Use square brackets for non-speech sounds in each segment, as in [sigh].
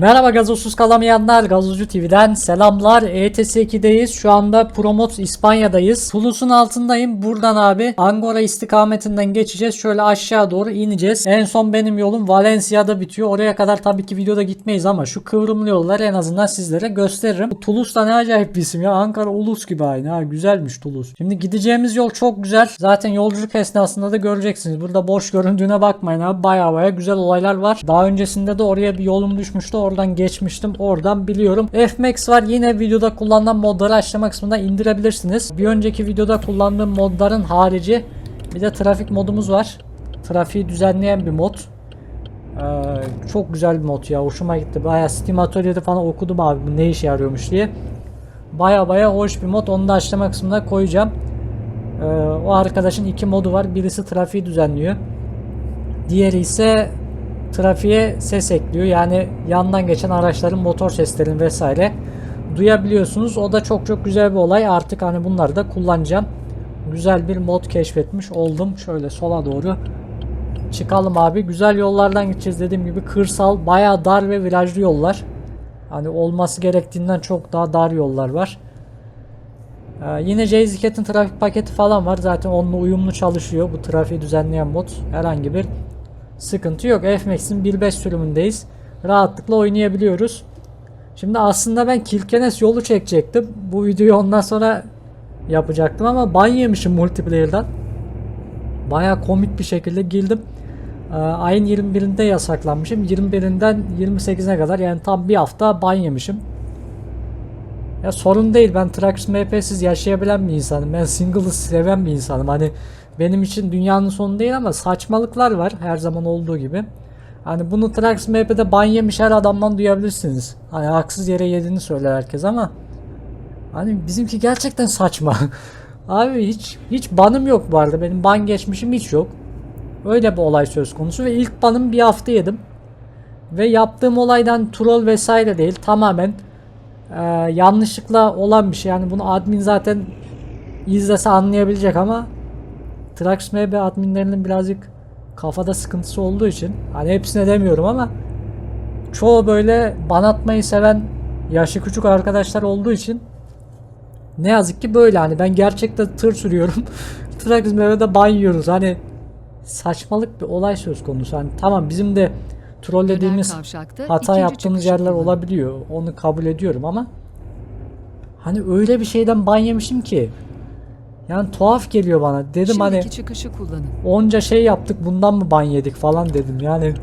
Merhaba gazozsuz kalamayanlar Gazozcu TV'den selamlar. ETS 2'deyiz şu anda Promot İspanya'dayız. Toulouse'un altındayım. Buradan abi Angora istikametinden geçeceğiz. Şöyle aşağı doğru ineceğiz. En son benim yolum Valencia'da bitiyor. Oraya kadar tabii ki videoda gitmeyiz ama şu kıvrımlı yolları en azından sizlere gösteririm. Bu Toulouse da ne acayip bir isim ya. Ankara Ulus gibi aynı. Ha güzelmiş Toulouse. Şimdi gideceğimiz yol çok güzel. Zaten yolculuk esnasında da göreceksiniz. Burada boş göründüğüne bakmayın abi. Baya baya güzel olaylar var. Daha öncesinde de oraya bir yolum düşmüştü oradan geçmiştim oradan biliyorum. Fmax var yine videoda kullanılan modları açıklama kısmında indirebilirsiniz. Bir önceki videoda kullandığım modların harici bir de trafik modumuz var. Trafiği düzenleyen bir mod. Ee, çok güzel bir mod ya hoşuma gitti. Baya Steam Atölye'de falan okudum abi ne işe yarıyormuş diye. Baya baya hoş bir mod onu da açıklama kısmına koyacağım. Ee, o arkadaşın iki modu var. Birisi trafiği düzenliyor. Diğeri ise trafiğe ses ekliyor. Yani yandan geçen araçların motor seslerini vesaire duyabiliyorsunuz. O da çok çok güzel bir olay. Artık hani bunları da kullanacağım. Güzel bir mod keşfetmiş oldum. Şöyle sola doğru çıkalım abi. Güzel yollardan gideceğiz dediğim gibi. Kırsal, bayağı dar ve virajlı yollar. Hani olması gerektiğinden çok daha dar yollar var. Ee, yine Jzket'in trafik paketi falan var. Zaten onunla uyumlu çalışıyor. Bu trafiği düzenleyen mod. Herhangi bir sıkıntı yok. FMAX'in 1.5 sürümündeyiz. Rahatlıkla oynayabiliyoruz. Şimdi aslında ben Kilkenes yolu çekecektim. Bu videoyu ondan sonra yapacaktım ama ban yemişim multiplayer'dan. Baya komik bir şekilde girdim. Ee, ayın 21'inde yasaklanmışım. 21'inden 28'ine kadar yani tam bir hafta ban yemişim. Ya sorun değil ben Trax MP'siz yaşayabilen bir insanım. Ben single'ı seven bir insanım. Hani benim için dünyanın sonu değil ama saçmalıklar var her zaman olduğu gibi. Hani bunu Trax MP'de ban yemiş her adamdan duyabilirsiniz. Hani haksız yere yediğini söyler herkes ama hani bizimki gerçekten saçma. [laughs] Abi hiç hiç banım yok bu arada. Benim ban geçmişim hiç yok. Öyle bir olay söz konusu ve ilk banım bir hafta yedim. Ve yaptığım olaydan troll vesaire değil tamamen e, yanlışlıkla olan bir şey. Yani bunu admin zaten izlese anlayabilecek ama Trax MB adminlerinin birazcık kafada sıkıntısı olduğu için hani hepsine demiyorum ama çoğu böyle ban atmayı seven yaşı küçük arkadaşlar olduğu için ne yazık ki böyle hani ben gerçekten tır sürüyorum. [laughs] Trax MB'de ban yiyoruz. Hani saçmalık bir olay söz konusu. Hani tamam bizim de trollediğimiz hata yaptığımız yerler olabiliyor. Onu kabul ediyorum ama hani öyle bir şeyden ban yemişim ki yani tuhaf geliyor bana. Dedim hani Şimdiki çıkışı kullanın. onca şey yaptık bundan mı ban yedik falan dedim. Yani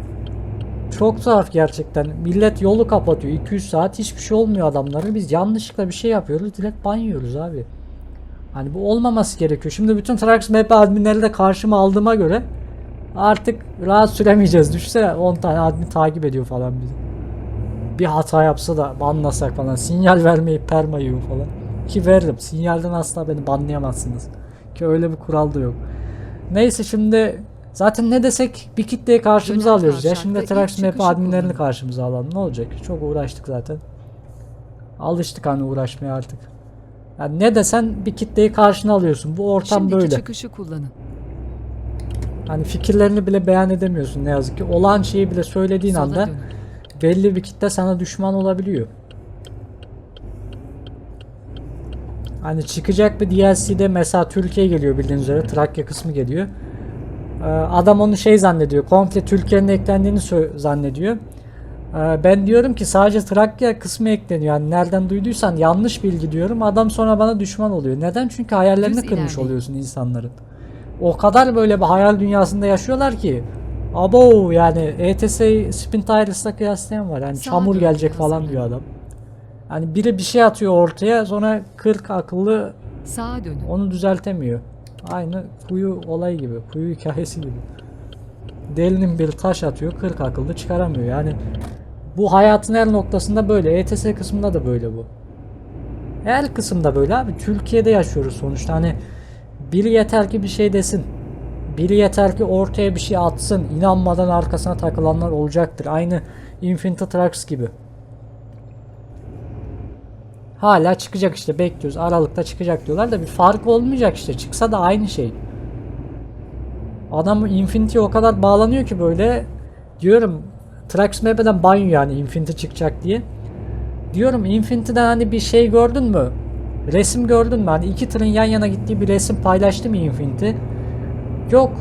çok tuhaf gerçekten. Millet yolu kapatıyor. 200 saat hiçbir şey olmuyor adamların. Biz yanlışlıkla bir şey yapıyoruz. Direkt ban yiyoruz abi. Hani bu olmaması gerekiyor. Şimdi bütün Trax Map adminleri de karşıma aldığıma göre artık rahat süremeyeceğiz. Düşünsene 10 tane admin takip ediyor falan bizi. Bir hata yapsa da banlasak falan. Sinyal vermeyip perma yiyor falan. Ki veririm. Sinyalden asla beni banlayamazsınız. Ki öyle bir kural da yok. Neyse şimdi zaten ne desek bir kitleyi karşımıza Döner alıyoruz ya. Şimdi Trax Map adminlerini kullanın. karşımıza alalım. Ne olacak? Çok uğraştık zaten. Alıştık hani uğraşmaya artık. Yani ne desen bir kitleyi karşına alıyorsun. Bu ortam Şimdiki böyle. çıkışı kullanın. Hani fikirlerini bile beyan edemiyorsun ne yazık ki. Olan şeyi bile söylediğin Sola anda dönün. belli bir kitle sana düşman olabiliyor. Hani çıkacak bir DLC'de mesela Türkiye geliyor bildiğiniz üzere Trakya kısmı geliyor. Ee, Adam onu şey zannediyor. Komple Türkiye'nin eklendiğini zannediyor. Ee, Ben diyorum ki sadece Trakya kısmı ekleniyor. Yani nereden duyduysan yanlış bilgi diyorum. Adam sonra bana düşman oluyor. Neden? Çünkü hayallerini Düz kırmış ilerleyin. oluyorsun insanların. O kadar böyle bir hayal dünyasında yaşıyorlar ki. Abo yani ETS Spin Tires'la kıyaslayan var. Yani Sağa çamur gelecek falan diyor adam. Hani biri bir şey atıyor ortaya sonra 40 akıllı Sağa dönün. onu düzeltemiyor. Aynı kuyu olayı gibi. Kuyu hikayesi gibi. Delinin bir taş atıyor 40 akıllı çıkaramıyor. Yani bu hayatın her noktasında böyle. ETS kısmında da böyle bu. Her kısımda böyle abi. Türkiye'de yaşıyoruz sonuçta. Hani biri yeter ki bir şey desin. Biri yeter ki ortaya bir şey atsın. İnanmadan arkasına takılanlar olacaktır. Aynı Infinity Trucks gibi. Hala çıkacak işte bekliyoruz. Aralıkta çıkacak diyorlar da bir fark olmayacak işte. Çıksa da aynı şey. Adam Infinity'ye o kadar bağlanıyor ki böyle diyorum Trax Map'den banyo yani Infinity çıkacak diye. Diyorum Infinity'den hani bir şey gördün mü? Resim gördün mü? Hani iki tırın yan yana gittiği bir resim paylaştı mı Infinity? Yok.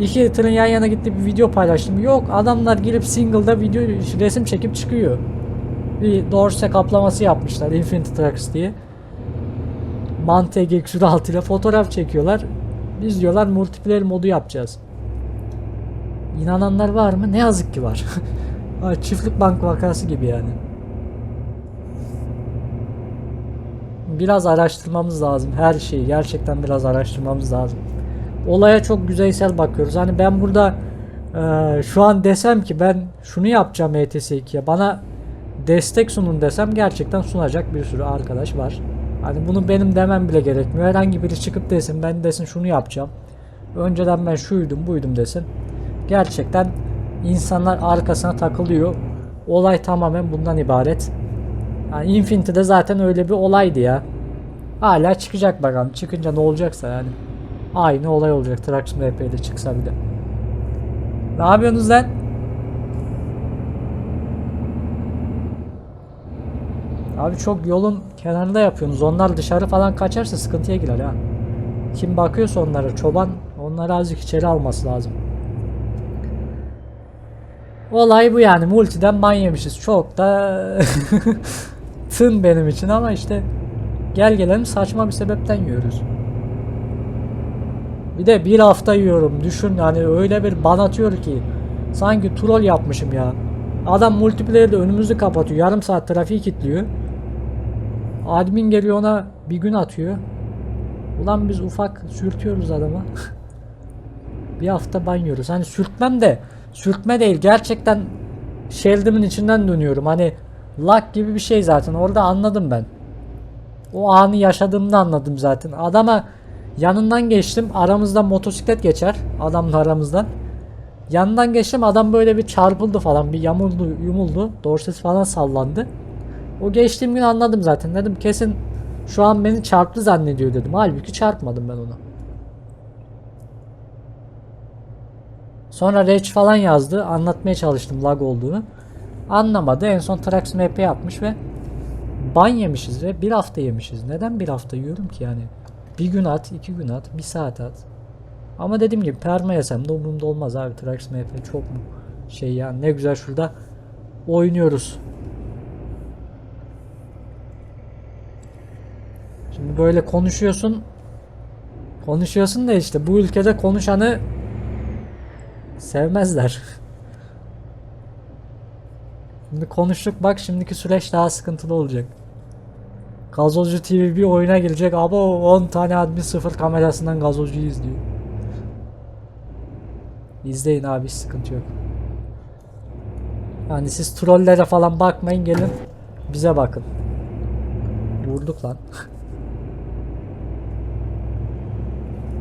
İki tırın yan yana gittiği bir video paylaştım. Yok. Adamlar girip single'da video resim çekip çıkıyor. Bir dorse kaplaması yapmışlar Infinity Trucks diye. Mante GX 6 ile fotoğraf çekiyorlar. Biz diyorlar multiplayer modu yapacağız. İnananlar var mı? Ne yazık ki var. [laughs] Çiftlik bank vakası gibi yani. Biraz araştırmamız lazım. Her şeyi gerçekten biraz araştırmamız lazım. Olaya çok yüzeysel bakıyoruz. Hani ben burada e, şu an desem ki ben şunu yapacağım E ETS 2'ye bana destek sunun desem gerçekten sunacak bir sürü arkadaş var. Hani bunu benim demem bile gerekmiyor. Herhangi biri çıkıp desin ben desin şunu yapacağım. Önceden ben şuydum buydum desin. Gerçekten insanlar arkasına takılıyor. Olay tamamen bundan ibaret. Yani Infinity'de zaten öyle bir olaydı ya. Hala çıkacak bakalım. Çıkınca ne olacaksa yani. Aynı olay olacak. Trax MP'de çıksa bile. Ne yapıyorsunuz lan? Abi çok yolun kenarında yapıyorsunuz. Onlar dışarı falan kaçarsa sıkıntıya girer ha. Kim bakıyorsa onlara çoban onları azıcık içeri alması lazım. Olay bu yani. Multiden ban yemişiz. Çok da [laughs] tın benim için ama işte gel gelelim saçma bir sebepten yiyoruz. Bir de bir hafta yiyorum. Düşün yani öyle bir ban atıyor ki. Sanki troll yapmışım ya. Adam multiplayer'de önümüzü kapatıyor. Yarım saat trafiği kilitliyor. Admin geliyor ona bir gün atıyor. Ulan biz ufak sürtüyoruz adama. [laughs] bir hafta banyoyoruz. Hani sürtmem de sürtme değil. Gerçekten Sheldon'ın içinden dönüyorum. Hani lag gibi bir şey zaten. Orada anladım ben. O anı yaşadığımda anladım zaten. Adama yanından geçtim. Aramızdan motosiklet geçer. Adamla aramızdan. Yanından geçtim adam böyle bir çarpıldı falan. Bir yamuldu yumuldu. Dorsesi falan sallandı. O geçtiğim gün anladım zaten. Dedim kesin şu an beni çarptı zannediyor dedim. Halbuki çarpmadım ben onu. Sonra Rage falan yazdı. Anlatmaya çalıştım lag olduğunu. Anlamadı. En son Trax MP yapmış ve ban yemişiz ve bir hafta yemişiz. Neden bir hafta yiyorum ki yani? Bir gün at, iki gün at, bir saat at. Ama dediğim gibi perma yesem de umurumda olmaz abi. Trax MP çok mu şey ya ne güzel şurada oynuyoruz. Şimdi böyle konuşuyorsun. Konuşuyorsun da işte bu ülkede konuşanı sevmezler. Şimdi konuştuk bak şimdiki süreç daha sıkıntılı olacak. Gazozcu TV bir oyuna girecek ama 10 tane admin sıfır kamerasından gazozcuyu izliyor. İzleyin abi sıkıntı yok. Yani siz trollere falan bakmayın gelin bize bakın. Vurduk lan. [laughs]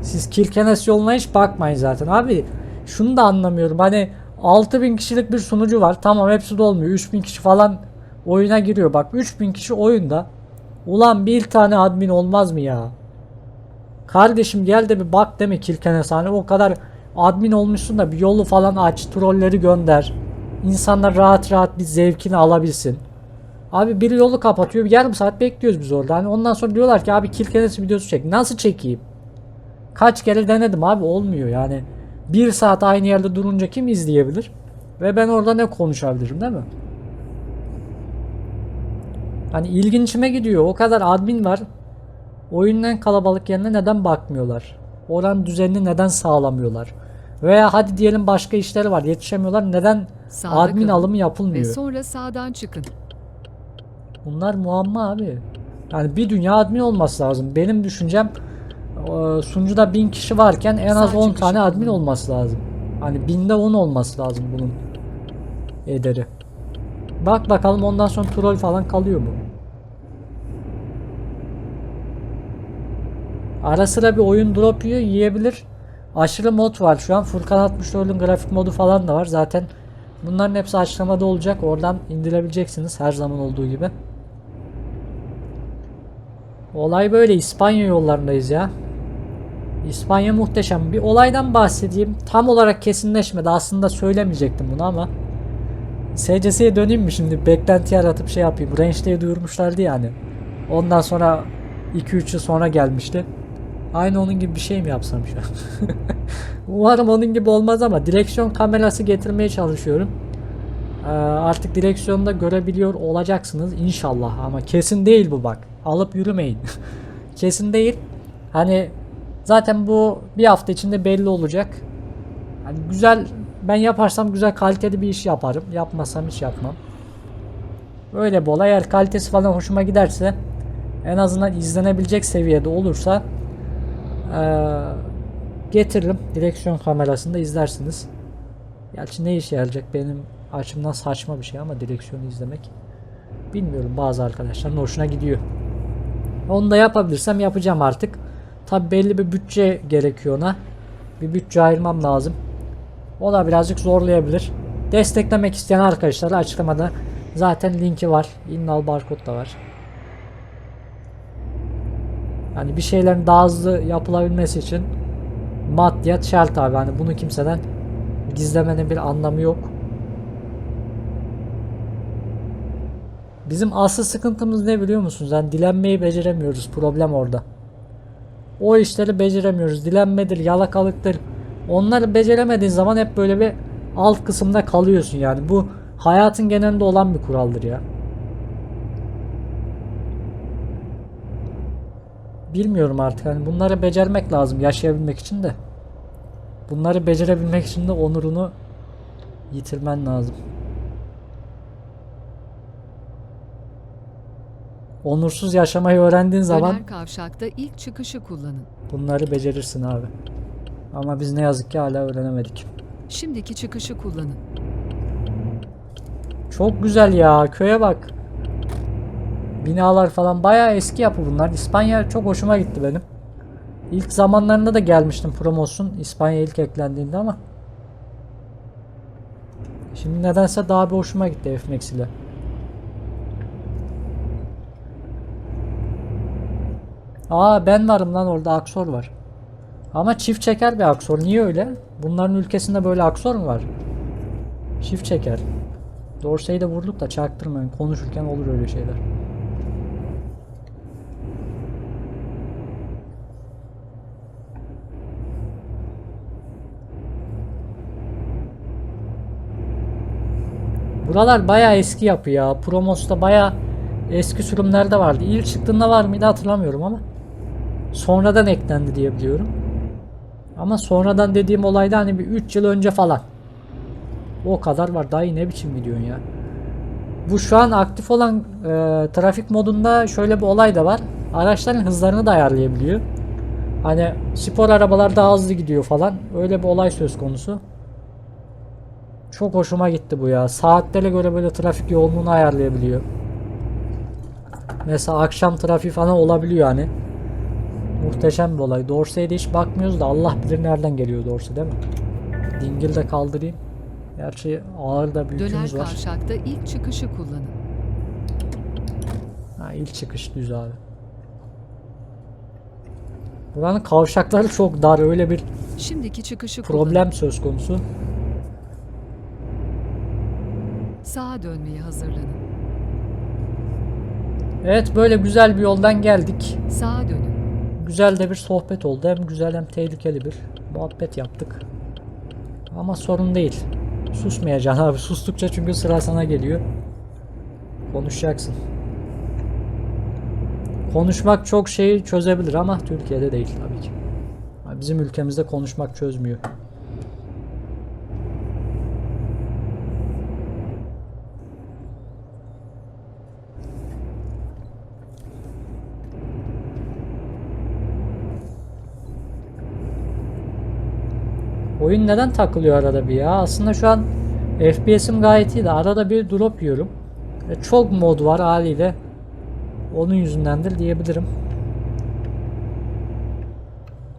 Siz Kirkenes yoluna hiç bakmayın zaten. Abi şunu da anlamıyorum. Hani 6000 kişilik bir sunucu var. Tamam hepsi de olmuyor. 3000 kişi falan oyuna giriyor. Bak 3000 kişi oyunda. Ulan bir tane admin olmaz mı ya? Kardeşim gel de bir bak deme Kirkenes hani o kadar admin olmuşsun da bir yolu falan aç. Trolleri gönder. İnsanlar rahat rahat bir zevkini alabilsin. Abi biri yolu kapatıyor. Bir yarım saat bekliyoruz biz orada. Hani ondan sonra diyorlar ki abi Kirkenes videosu çek. Nasıl çekeyim? Kaç kere denedim abi olmuyor yani. Bir saat aynı yerde durunca kim izleyebilir? Ve ben orada ne konuşabilirim değil mi? Hani ilginçime gidiyor. O kadar admin var. Oyunun en kalabalık yerine neden bakmıyorlar? Oran düzenini neden sağlamıyorlar? Veya hadi diyelim başka işleri var yetişemiyorlar. Neden Sağda admin kalın alımı Ve yapılmıyor? sonra sağdan çıkın. Bunlar muamma abi. Yani bir dünya admin olması lazım. Benim düşüncem sunucuda bin kişi varken en az Sağ 10 çıkış tane admin yapalım. olması lazım. Hani binde 10 olması lazım bunun ederi. Bak bakalım ondan sonra troll falan kalıyor mu? Ara sıra bir oyun drop yiyor yiyebilir. Aşırı mod var şu an. Furkan 64'ün grafik modu falan da var. Zaten bunların hepsi açıklamada olacak. Oradan indirebileceksiniz her zaman olduğu gibi. Olay böyle. İspanya yollarındayız ya. İspanya muhteşem. Bir olaydan bahsedeyim. Tam olarak kesinleşmedi. Aslında söylemeyecektim bunu ama. SCS'ye döneyim mi şimdi? Beklenti yaratıp şey yapayım. Range'de duyurmuşlardı yani. Ondan sonra 2-3 yıl sonra gelmişti. Aynı onun gibi bir şey mi yapsam şu an? [laughs] Umarım onun gibi olmaz ama direksiyon kamerası getirmeye çalışıyorum. Ee, artık direksiyonda görebiliyor olacaksınız inşallah ama kesin değil bu bak. Alıp yürümeyin. [laughs] kesin değil. Hani zaten bu bir hafta içinde belli olacak. Hani güzel ben yaparsam güzel kaliteli bir iş yaparım. Yapmasam hiç yapmam. Öyle bir olay. Eğer kalitesi falan hoşuma giderse en azından izlenebilecek seviyede olursa eee, getiririm. Direksiyon kamerasında izlersiniz. Gerçi ne işe yarayacak benim açımdan saçma bir şey ama direksiyonu izlemek. Bilmiyorum bazı arkadaşların hoşuna gidiyor. Onu da yapabilirsem yapacağım artık. Tabi belli bir bütçe gerekiyor ona. Bir bütçe ayırmam lazım. O da birazcık zorlayabilir. Desteklemek isteyen arkadaşlara açıklamada zaten linki var. Innal barkod da var. Yani bir şeylerin daha hızlı yapılabilmesi için maddiyat şart abi. Hani bunu kimseden gizlemenin bir anlamı yok. Bizim asıl sıkıntımız ne biliyor musunuz? Yani dilenmeyi beceremiyoruz. Problem orada. O işleri beceremiyoruz. Dilenmedir, yalakalıktır. Onları beceremediğin zaman hep böyle bir alt kısımda kalıyorsun yani. Bu hayatın genelinde olan bir kuraldır ya. Bilmiyorum artık. Hani bunları becermek lazım yaşayabilmek için de. Bunları becerebilmek için de onurunu yitirmen lazım. Onursuz yaşamayı öğrendiğin zaman Döner kavşakta ilk çıkışı kullanın. bunları becerirsin abi. Ama biz ne yazık ki hala öğrenemedik. Şimdiki çıkışı kullanın. Çok güzel ya. Köye bak. Binalar falan bayağı eski yapı bunlar. İspanya çok hoşuma gitti benim. İlk zamanlarında da gelmiştim Promos'un İspanya ilk eklendiğinde ama Şimdi nedense daha bir hoşuma gitti FMAX ile. Aa ben varım lan orada Aksor var. Ama çift çeker bir Aksor. Niye öyle? Bunların ülkesinde böyle Aksor mu var? Çift çeker. Dorsey'i de vurduk da çaktırmayın. Konuşurken olur öyle şeyler. Buralar bayağı eski yapı ya. Promos'ta bayağı eski sürümlerde vardı. İlk çıktığında var mıydı hatırlamıyorum ama sonradan eklendi diye biliyorum. Ama sonradan dediğim olayda hani bir 3 yıl önce falan. O kadar var. Daha iyi ne biçim gidiyorsun ya. Bu şu an aktif olan e, trafik modunda şöyle bir olay da var. Araçların hızlarını da ayarlayabiliyor. Hani spor arabalar daha hızlı gidiyor falan. Öyle bir olay söz konusu. Çok hoşuma gitti bu ya. Saatlere göre böyle trafik yoğunluğunu ayarlayabiliyor. Mesela akşam trafiği falan olabiliyor hani. Muhteşem bir olay. Dorsey'de hiç bakmıyoruz da Allah bilir nereden geliyor Dorsey değil mi? Dingil de kaldırayım. Gerçi ağır da bir Döner var. kavşakta ilk çıkışı kullanın. Ha, ilk çıkış düz abi. Buranın kavşakları çok dar. Öyle bir Şimdiki çıkışı kullanın. problem söz konusu. Sağa dönmeye hazırlanın. Evet böyle güzel bir yoldan geldik. Sağa dönün. Güzel de bir sohbet oldu. Hem güzel hem tehlikeli bir muhabbet yaptık. Ama sorun değil. Susmayacaksın abi. [laughs] Sustukça çünkü sıra sana geliyor. Konuşacaksın. Konuşmak çok şeyi çözebilir ama Türkiye'de değil tabii ki. Bizim ülkemizde konuşmak çözmüyor. Oyun neden takılıyor arada bir ya? Aslında şu an FPS'im gayet iyi de arada bir drop yiyorum. Ve çok mod var haliyle. Onun yüzündendir diyebilirim.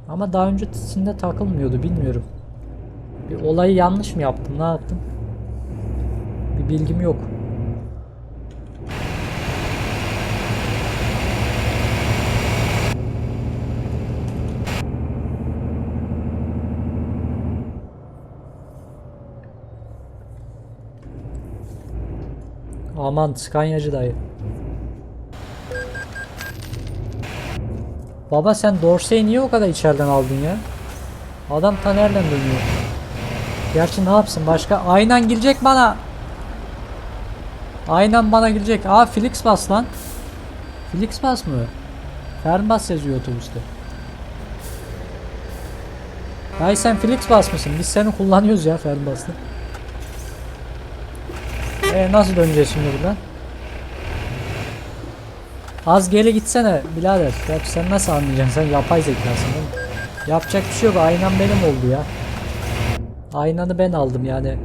Ama daha öncesinde takılmıyordu bilmiyorum. Bir olayı yanlış mı yaptım ne yaptım? Bir bilgim yok. Aman Scania'cı dayı. Baba sen Dorsey'i niye o kadar içeriden aldın ya? Adam ta nereden dönüyor? Gerçi ne yapsın başka? Aynen girecek bana. Aynen bana girecek. Aa Felix bas lan. Felix bas mı? Fernbas yazıyor otobüste. Ay sen Felix bas mısın? Biz seni kullanıyoruz ya Fernbas'ta. E nasıl döneceğiz şimdi buradan? Az geri gitsene birader. Ya sen nasıl anlayacaksın? Sen yapay zekasın değil mi? Yapacak bir şey yok. Aynan benim oldu ya. Aynanı ben aldım yani.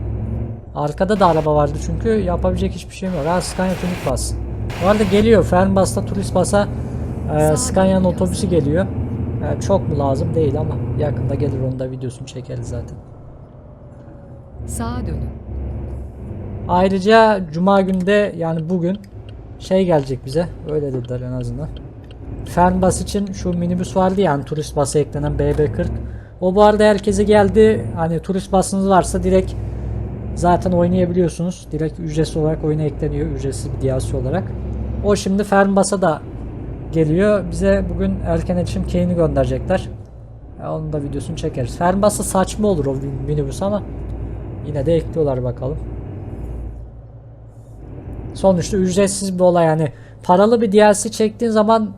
Arkada da araba vardı çünkü yapabilecek hiçbir şeyim yok. Ha Scania Tunik bas. Bu arada geliyor. Fernbas'ta turist basa e, Scania'nın otobüsü geliyor. E, çok mu lazım değil ama yakında gelir onu da videosunu çekeriz zaten. Sağa dönün. Ayrıca Cuma günde yani bugün şey gelecek bize. Öyle dediler en azından. Fernbus için şu minibüs vardı ya hani turist bası eklenen BB40. O bu arada herkese geldi. Hani turist basınız varsa direkt zaten oynayabiliyorsunuz. Direkt ücretsiz olarak oyuna ekleniyor. Ücretsiz bir DLC olarak. O şimdi Fernbus'a da geliyor. Bize bugün erken erişim keyini gönderecekler. Ya onun da videosunu çekeriz. Fernbus'a saçma olur o minibüs ama yine de ekliyorlar bakalım. Sonuçta ücretsiz bir olay yani. Paralı bir DLC çektiğin zaman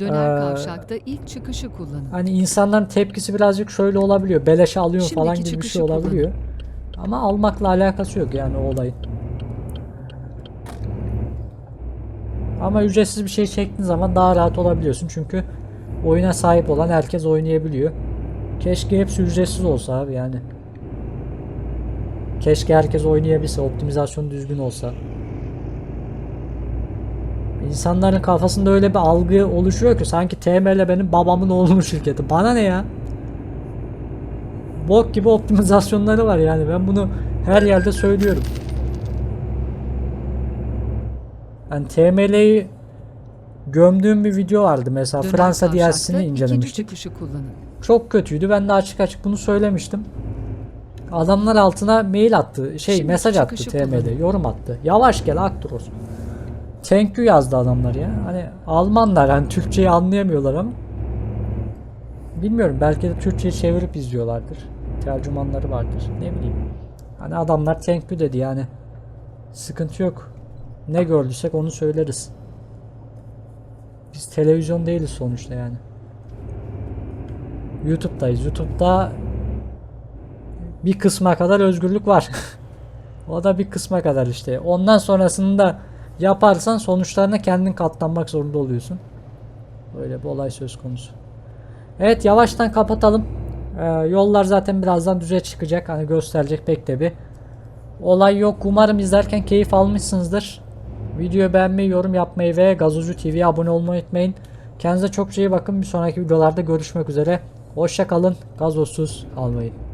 Döner Ee, kavşakta ilk çıkışı kullanın. hani insanların tepkisi birazcık şöyle olabiliyor. Beleşe alıyorum Şimdiki falan gibi bir şey olabiliyor. Ama almakla alakası yok yani o olayın. Ama ücretsiz bir şey çektiğin zaman daha rahat olabiliyorsun. Çünkü oyuna sahip olan herkes oynayabiliyor. Keşke hepsi ücretsiz olsa abi yani. Keşke herkes oynayabilse, optimizasyon düzgün olsa. İnsanların kafasında öyle bir algı oluşuyor ki sanki TML benim babamın oğlunun şirketi. Bana ne ya? Bok gibi optimizasyonları var yani ben bunu her yerde söylüyorum. Yani TML'yi gömdüğüm bir video vardı mesela Döner Fransa DLC'sini incelemiştik. Çok kötüydü. Ben de açık açık bunu söylemiştim. Adamlar altına mail attı. Şey Şimdi mesaj attı TM'de. Yorum attı. Yavaş gel Akturos. Thank you yazdı adamlar ya. Hani Almanlar hani Türkçeyi anlayamıyorlar ama. Bilmiyorum belki de Türkçeyi çevirip izliyorlardır. Tercümanları vardır. Ne bileyim. Hani adamlar thank you dedi yani. Sıkıntı yok. Ne gördüysek onu söyleriz. Biz televizyon değiliz sonuçta yani. YouTube'dayız. YouTube'da bir kısma kadar özgürlük var. [laughs] o da bir kısma kadar işte. Ondan sonrasında yaparsan sonuçlarına kendin katlanmak zorunda oluyorsun. Böyle bir olay söz konusu. Evet yavaştan kapatalım. Ee, yollar zaten birazdan düze çıkacak. Hani gösterecek pek de bir olay yok. Umarım izlerken keyif almışsınızdır. Videoyu beğenmeyi, yorum yapmayı ve Gazozu TV'ye abone olmayı unutmayın. Kendinize çok iyi bakın. Bir sonraki videolarda görüşmek üzere. Hoşça kalın. Gazozsuz kalmayın.